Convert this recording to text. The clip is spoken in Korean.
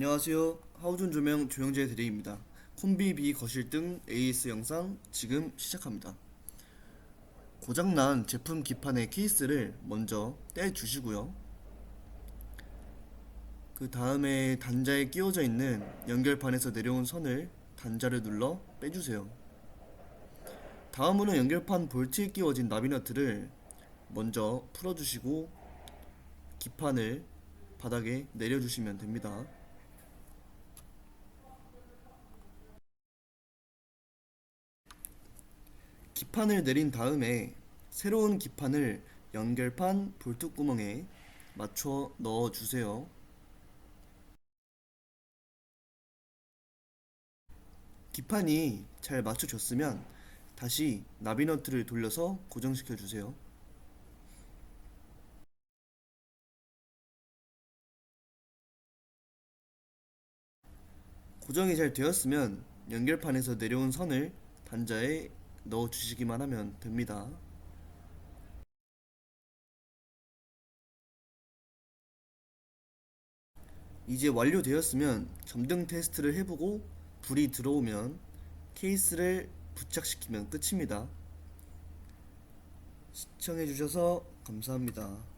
안녕하세요. 하우존 조명 조영재 대리입니다. 콤비 B 거실 등 AS 영상 지금 시작합니다. 고장난 제품 기판의 케이스를 먼저 떼주시고요. 그 다음에 단자에 끼워져 있는 연결판에서 내려온 선을 단자를 눌러 빼주세요. 다음으로 연결판 볼트에 끼워진 나비너트를 먼저 풀어주시고 기판을 바닥에 내려주시면 됩니다. 기판을 내린 다음에 새로운 기판을 연결판 볼트 구멍에 맞춰 넣어 주세요. 기판이 잘 맞춰졌으면 다시 나비너트를 돌려서 고정시켜 주세요. 고정이 잘 되었으면 연결판에서 내려온 선을 단자에 넣어 주시기만 하면 됩니다. 이제 완료되었으면 점등 테스트를 해보고 불이 들어오면 케이스를 부착시키면 끝입니다. 시청해주셔서 감사합니다.